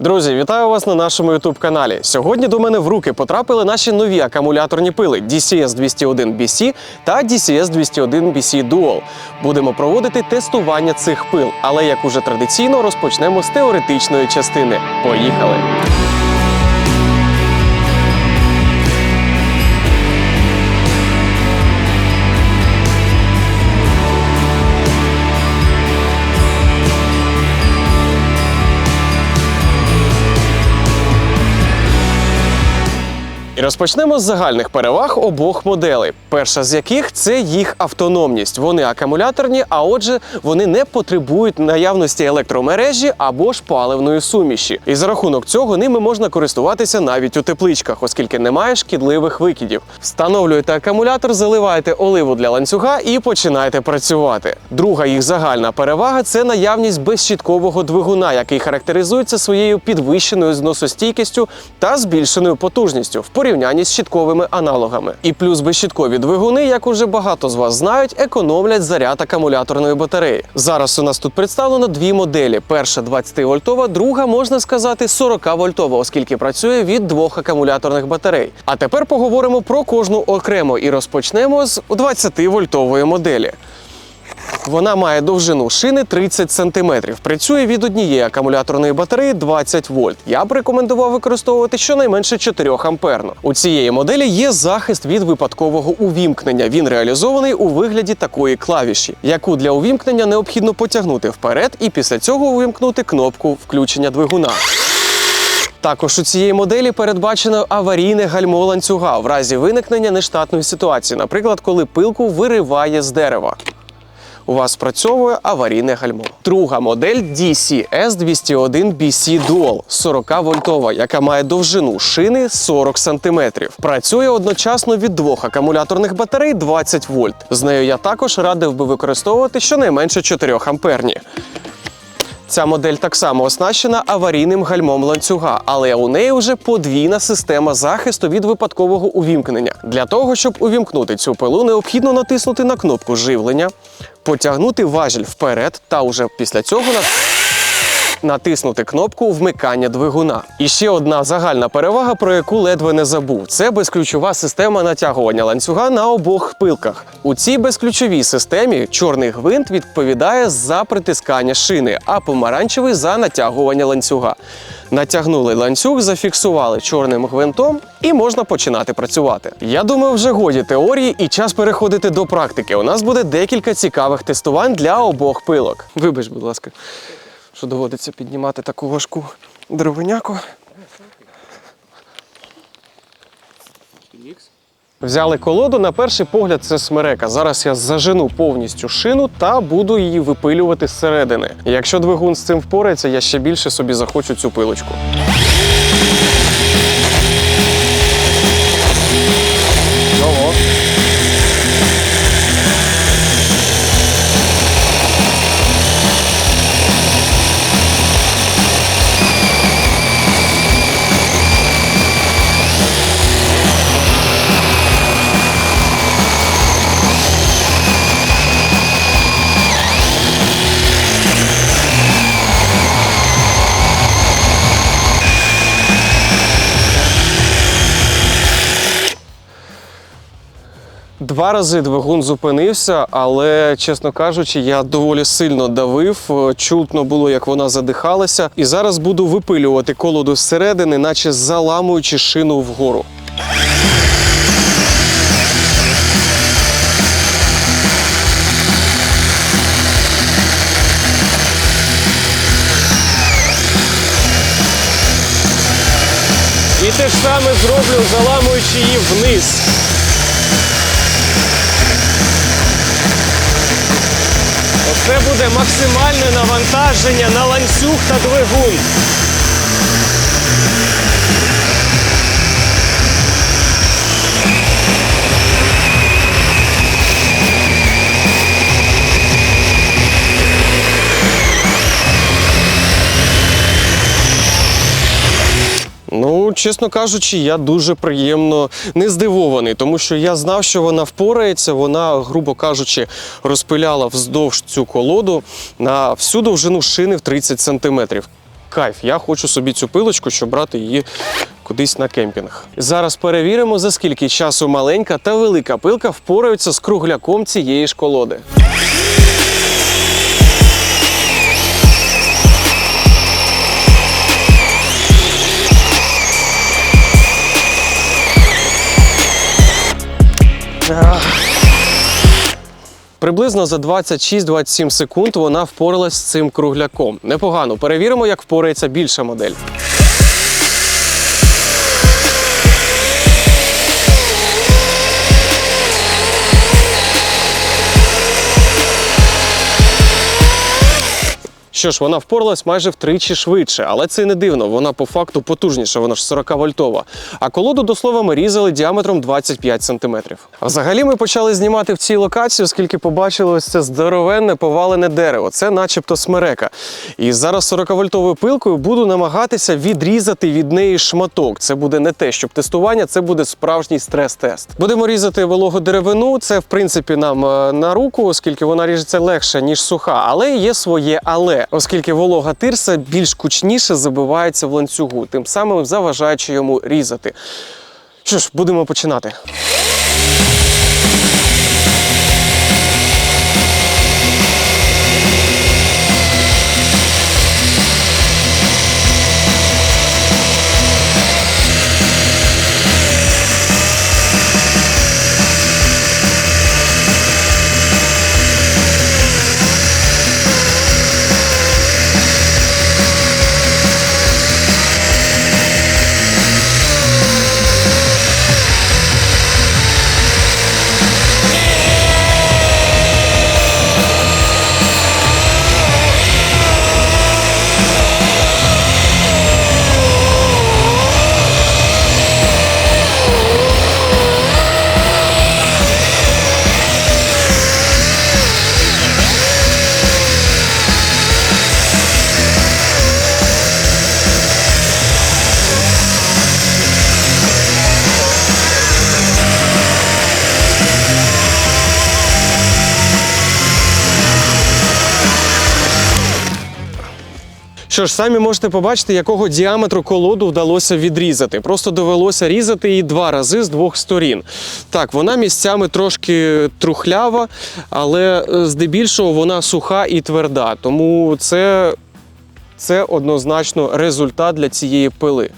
Друзі, вітаю вас на нашому youtube каналі. Сьогодні до мене в руки потрапили наші нові акумуляторні пили DCS 201 BC та DCS 201 BC Dual. Будемо проводити тестування цих пил, але як уже традиційно розпочнемо з теоретичної частини. Поїхали! І розпочнемо з загальних переваг обох моделей. Перша з яких це їх автономність. Вони акумуляторні, а отже, вони не потребують наявності електромережі або ж паливної суміші. І за рахунок цього ними можна користуватися навіть у тепличках, оскільки немає шкідливих викидів. Встановлюєте акумулятор, заливаєте оливу для ланцюга і починаєте працювати. Друга їх загальна перевага це наявність безщіткового двигуна, який характеризується своєю підвищеною зносостійкістю та збільшеною потужністю в порівнянні з щітковими аналогами. І плюс безщіткові двигуни, як уже багато з вас знають, економлять заряд акумуляторної батареї. Зараз у нас тут представлено дві моделі: перша 20-вольтова, друга можна сказати 40-вольтова, оскільки працює від двох акумуляторних батарей. А тепер поговоримо про кожну окремо і розпочнемо з 20-вольтової моделі. Вона має довжину шини 30 см. Працює від однієї акумуляторної батареї 20 вольт. Я б рекомендував використовувати щонайменше 4 амперну. У цієї моделі є захист від випадкового увімкнення. Він реалізований у вигляді такої клавіші, яку для увімкнення необхідно потягнути вперед і після цього увімкнути кнопку включення двигуна. Також у цієї моделі передбачено аварійне гальмо ланцюга в разі виникнення нештатної ситуації, наприклад, коли пилку вириває з дерева у вас спрацьовує аварійне гальмо. Друга модель DCS 201 BC Dual 40 вольтова, яка має довжину шини 40 см. Працює одночасно від двох акумуляторних батарей 20 вольт. З нею я також радив би використовувати щонайменше 4 амперні. Ця модель так само оснащена аварійним гальмом ланцюга, але у неї вже подвійна система захисту від випадкового увімкнення. Для того, щоб увімкнути цю пилу, необхідно натиснути на кнопку живлення, потягнути важіль вперед та уже після цього на- натиснути кнопку вмикання двигуна. І ще одна загальна перевага, про яку ледве не забув: це безключова система натягування ланцюга на обох пилках. У цій безключовій системі чорний гвинт відповідає за притискання шини, а помаранчевий за натягування ланцюга. Натягнули ланцюг, зафіксували чорним гвинтом і можна починати працювати. Я думаю, вже годі теорії і час переходити до практики. У нас буде декілька цікавих тестувань для обох пилок. Вибач, будь ласка, що доводиться піднімати таку важку дровиняку. Взяли колоду. На перший погляд, це смерека. Зараз я зажену повністю шину та буду її випилювати зсередини. Якщо двигун з цим впорається, я ще більше собі захочу цю пилочку. Два рази двигун зупинився, але, чесно кажучи, я доволі сильно давив. Е, Чутно було, як вона задихалася. І зараз буду випилювати колоду зсередини, наче заламуючи шину вгору. І те ж саме зроблю, заламуючи її вниз. Оце буде максимальне навантаження на ланцюг та двигун. Чесно кажучи, я дуже приємно не здивований, тому що я знав, що вона впорається. Вона, грубо кажучи, розпиляла вздовж цю колоду на всю довжину шини в 30 сантиметрів. кайф. Я хочу собі цю пилочку, щоб брати її кудись на кемпінг. Зараз перевіримо, за скільки часу маленька та велика пилка впораються з кругляком цієї ж колоди. Приблизно за 26-27 секунд вона впоралась з цим кругляком. Непогано. Перевіримо, як впорається більша модель. Що ж, вона впоралась майже втричі швидше, але це не дивно. Вона по факту потужніша, вона ж 40 вольтова. А колоду, до слова, ми різали діаметром 25 см. Взагалі ми почали знімати в цій локації, оскільки побачили ось це здоровенне повалене дерево. Це начебто смерека. І зараз 40-вольтовою пилкою буду намагатися відрізати від неї шматок. Це буде не те, щоб тестування, це буде справжній стрес-тест. Будемо різати вологу деревину. Це в принципі нам е, на руку, оскільки вона ріжеться легше, ніж суха, але є своє але, оскільки волога тирса більш кучніше забивається в ланцюгу, тим самим заважаючи йому різати. Що ж, будемо починати. Що ж, самі можете побачити, якого діаметру колоду вдалося відрізати. Просто довелося різати її два рази з двох сторін. Так, вона місцями трошки трухлява, але е, здебільшого вона суха і тверда. Тому це. Це однозначно результат для цієї пили.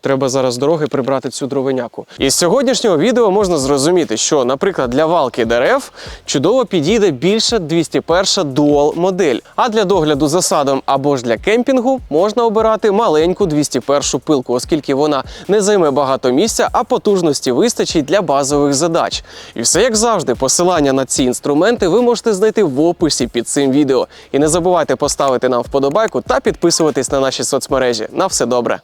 Треба зараз дороги прибрати цю дровиняку. Із сьогоднішнього відео можна зрозуміти, що, наприклад, для валки дерев чудово підійде більша 201 Dual модель. А для догляду за садом або ж для кемпінгу можна обирати маленьку 201 пилку, оскільки вона не займе багато місця, а потужності вистачить для базових задач. І все як завжди, посилання на ці інструменти ви можете знайти в описі під цим відео. І не забувайте поставити нам вподобайку та підписуватись на наші соцмережі. На все добре.